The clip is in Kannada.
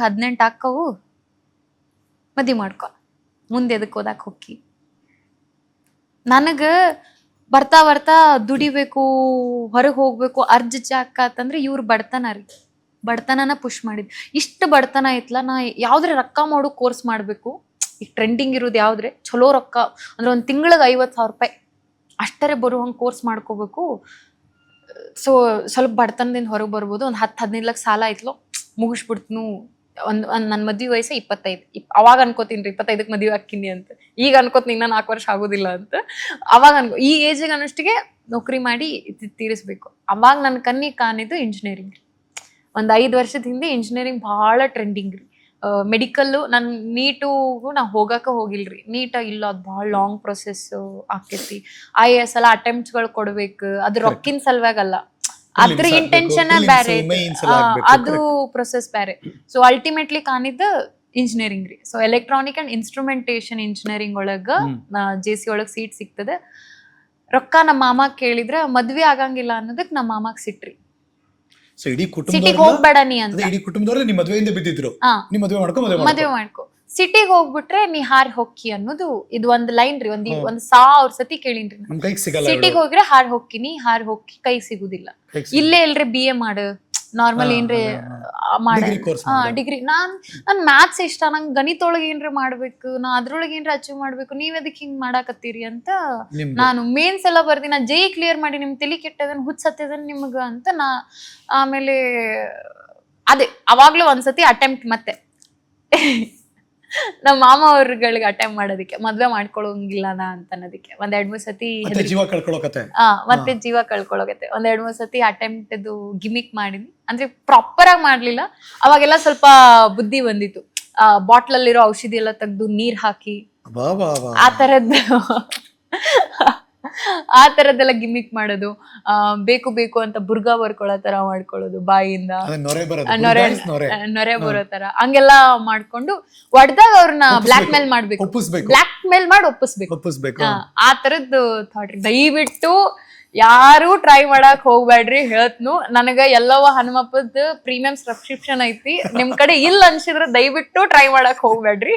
ಹದಿನೆಂಟು ಹಾಕವು. ಮದಿ ಮಾಡ್ಕೊ. ಮುಂದೆ ಎದಕ್ಕೆ ಓದಾಕ ಹೋಗಿ ನನಗೆ ಬರ್ತಾ ಬರ್ತಾ ದುಡಿಬೇಕು, ಹೊರಗೆ ಹೋಗ್ಬೇಕು, ಅರ್ಜಿ ಜಾಕ ಅಂತಂದ್ರೆ ಇವ್ರು ಬಡತನ ರೀ. ಬಡತನನ ಪುಷ್ ಮಾಡಿದ್. ಇಷ್ಟು ಬಡತನ ಐತ್ಲ, ನಾ ಯಾವ್ದ್ರೆ ರೊಕ್ಕ ಮಾಡೋ ಕೋರ್ಸ್ ಮಾಡಬೇಕು. ಈಗ ಟ್ರೆಂಡಿಂಗ್ ಇರೋದು ಯಾವ್ದ್ರೆ? ಚಲೋ ರೊಕ್ಕ. ಅಂದ್ರೆ ಒಂದು ತಿಂಗಳಿಗೆ ಐವತ್ತು ಸಾವಿರ ರೂಪಾಯಿ. ಅಷ್ಟರೇ ಬರೋ ಹಂಗೆ ಕೋರ್ಸ್ ಮಾಡ್ಕೋಬೇಕು. ಸೊ, ಸ್ವಲ್ಪ ಬಡತನದಿಂದ ಹೊರಗೆ ಬರ್ಬೋದು. ಒಂದು ಹತ್ತು ಹದಿನೈದು ಲಕ್ಷ ಸಾಲ ಐತ್ಲೋ, ಮುಗಿಸ್ಬಿಡ್ತೀನು. ಒಂದು ಒಂದು ನನ್ನ ಮದುವೆ ವಯಸ್ಸು ಇಪ್ಪತ್ತೈದು. ಇಪ್ ಅವಾಗ ಅನ್ಕೋತೀನಿ ರೀ ಇಪ್ಪತ್ತೈದಕ್ಕೆ ಮದುವೆ ಹಾಕಿನಿ ಅಂತ. ಈಗ ಅನ್ಕೋತೀನಿ ಇನ್ನೂ ನಾಲ್ಕು ವರ್ಷ ಆಗೋದಿಲ್ಲ ಅಂತ. ಅವಾಗ ಅನ್ಕೋ ಈ ಏಜಿಗೆ ಅನ್ನೋಷ್ಟಿಗೆ ನೌಕರಿ ಮಾಡಿ ತೀರಿಸ್ಬೇಕು. ಅವಾಗ ನನ್ನ ಕನ್ನಿ ಕಾಣಿದ್ದು ಇಂಜಿನಿಯರಿಂಗ್ ಒಂದು ಐದು ವರ್ಷದ ಹಿಂದೆ ಇಂಜಿನಿಯರಿಂಗ್ ಭಾಳ ಟ್ರೆಂಡಿಂಗ್ ರೀ. ಮೆಡಿಕಲ್ಲು ನನ್ನ ನೀಟುಗೂ ನಾ ಹೋಗಕ್ಕೆ ಹೋಗಿಲ್ರಿ. ನೀಟ ಇಲ್ಲ ಅದು ಭಾಳ ಲಾಂಗ್ ಪ್ರೊಸೆಸ್ ಆಕೈತಿ. ಐ ಎಸ್ ಎಲ್ಲ ಅಟೆಂಪ್ಟ್ಸ್ಗಳು ಕೊಡ್ಬೇಕು. ಅದು ರೊಕ್ಕಿನ ಸಲುವಾಗಲ್ಲ ಅದ್ರ ಇಂಟೆನ್ಷನ್ ಬೇರೆ ಅದು ಪ್ರೊಸೆಸ್ ಬೇರೆ. ಸೊ ಅಲ್ಟಿಮೇಟ್ಲಿ ಕಾಣಿದ್ದು ಇಂಜಿನಿಯರಿಂಗ್ ರೀ. So electronic and instrumentation engineering ಒಳಗ ಜೆ ಸಿ ಒಳಗ್ ಸೀಟ್ ಸಿಗ್ತದೆ. ರೊಕ್ಕ ನಮ್ಮ ಮಾಮ ಕೇಳಿದ್ರ ಮದ್ವೆ ಆಗಂಗಿಲ್ಲ ಅನ್ನೋದಕ್ಕೆ ನಮ್ಮ ಮಾಮಾಗ್ ಸಿಟ್ರಿ. ಸೊ ಇಡೀ ಸಿಟಿಗೆ ಹೋಗ್ಬೇಡ ನೀ ಅಂತ. ಇಡೀ ಕುಟುಂಬದವ್ರೆ ನಿಮ್ಮ ಮದುವೆಯಿಂದ ಬಿದ್ದಿದ್ರು. ಹಾ. ನಿಮ್ ಮದುವೆ ಮಾಡ್ಕೊ ಮದುವೆ ಮದ್ವೆ ಮಾಡ್ಕೊ. ಸಿಟಿಗೆ ಹೋಗ್ಬಿಟ್ರೆ ನೀ ಹಾರಿ ಹೊಕ್ಕಿ ಅನ್ನೋದು ಇದು ಒಂದ್ ಲೈನ್ ರೀ ಒಂದ್ ಒಂದ್ ಸಾವಿರ ಸತಿ ಕೇಳಿನ್ರಿ ನಮ್ ಕೈಗೆ ಸಿಗಲ್ಲ ಸಿಟಿಗೆ ಹೋಗ್ರೆ ಹಾರ್ ಹೊಕ್ಕಿನಿ ಹಾರ್ ಹೊಕ್ಕಿ ಕೈ ಸಿಗುದಿಲ್ಲ. ಇಲ್ಲೇ ಇಲ್ರಿ ಬಿ ಎ ಮಾಡು. ನಾರ್ಮಲ್ ಏನ್ರಿ ಮಾಡ. ಡಿಗ್ರಿ ನಾನ್ ನನ್ ಮ್ಯಾಥ್ಸ್ ಇಷ್ಟ ನಂಗೆ ಗಣಿತೊಳಗೆ ಏನ್ರಿ ಮಾಡ್ಬೇಕು ನಾ ಅದ್ರೊಳಗೆ ಏನ್ರಿ ಅಚೀವ್ ಮಾಡ್ಬೇಕು ನೀವ್ ಅದಕ್ಕೆ ಹಿಂಗ್ ಮಾಡಾಕತ್ತೀರಿ ಅಂತ ನಾನು ಮೇನ್ಸ್ ಎಲ್ಲ ಬರ್ದಿ ನಾ ಜೈ ಕ್ಲಿಯರ್ ಮಾಡಿ ನಿಮ್ ತಲೆ ಕೆಟ್ಟದನ್ ಹುಚ್ಚ ಹತ್ತದನ್ ನಿಮ್ಗ ಅಂತ ನಾ ಆಮೇಲೆ ಅದೇ ಅವಾಗ್ಲೂ ಒಂದ್ಸತಿ ಅಟೆಂಪ್ಟ್ ಮತ್ತೆ. ನಮ್ಮ ಮಾಮ ಅವ್ರಗಳಿಗೆ ಅಟೆಂಪ್ ಮಾಡೋದಕ್ಕೆ ಮದ್ವೆ ಮಾಡ್ಕೊಳಂಗಿಲ್ಲ ನಾ ಅಂತ ಅನ್ನೋದಕ್ಕೆ ಒಂದ್ ಎರಡ್ ಮೂರ್ ಸತಿ ಮತ್ತೆ ಜೀವ ಕಳ್ಕೊಳಕತ್ತೆ. ಆ ಮತ್ತೆ ಜೀವ ಕಳ್ಕೊಳ್ಳೋಗತ್ತೆ ಒಂದ್ ಎರಡ್ ಮೂರ್ ಸತಿ ಅಟೆಂಪ್ಟ್ ಅದು ಗಿಮಿಕ್ ಮಾಡಿದ್ವಿ ಅಂದ್ರೆ ಪ್ರಾಪರ್ ಆಗಿ ಮಾಡ್ಲಿಲ್ಲ. ಅವಾಗೆಲ್ಲ ಸ್ವಲ್ಪ ಬುದ್ಧಿ ಬಂದಿತ್ತು. ಆ ಬಾಟ್ಲ್ ಅಲ್ಲಿರೋ ಔಷಧಿ ಎಲ್ಲ ತೆಗ್ದು ನೀರ್ ಹಾಕಿ. ಆ ತರದ್ ಆ ತರದ್ದೆಲ್ಲ ಗಿಮಿಕ್ ಮಾಡೋದು ಆ ಬೇಕು ಬೇಕು ಅಂತ ಬುರ್ಗಾ ಬರ್ಕೊಳ್ಳೋ ತರ ಮಾಡ್ಕೊಳ್ಳೋದು ಬಾಯಿಯಿಂದ ಅದೇ ನೊರೆ ನೊರೆ ಬರೋ ತರ. ಹಂಗೆಲ್ಲ ಮಾಡ್ಕೊಂಡು ಒಡ್ದಾಗ ಅವ್ರನ್ನ ಬ್ಲಾಕ್ ಮೇಲ್ ಮಾಡ್ಬೇಕು. ಬ್ಲಾಕ್ ಮೇಲ್ ಮಾಡಿ ಒಪ್ಪಿಸ್ಬೇಕು. ಒಪ್ಪಿಸ್ಬೇಕು ಆ, ಆ ತರದ್ದು ಥಾಟ್ ದಯವಿಟ್ಟು ಯಾರು ಟ್ರೈ ಮಾಡಕ್ ಹೋಗ್ಬೇಡ್ರಿ ಹೇಳ್ತ್ನು. ನನಗ ಎಲ್ಲವ ಹನುಮಪ್ಪದ ಪ್ರೀಮಿಯಂ ಸಬ್ಸ್ಕ್ರಿಪ್ಷನ್ ಐತಿ. ನಿಮ್ ಕಡೆ ಇಲ್ಲ ಅನ್ಸಿದ್ರೆ ದಯವಿಟ್ಟು ಟ್ರೈ ಮಾಡಕ್ ಹೋಗ್ಬೇಡ್ರಿ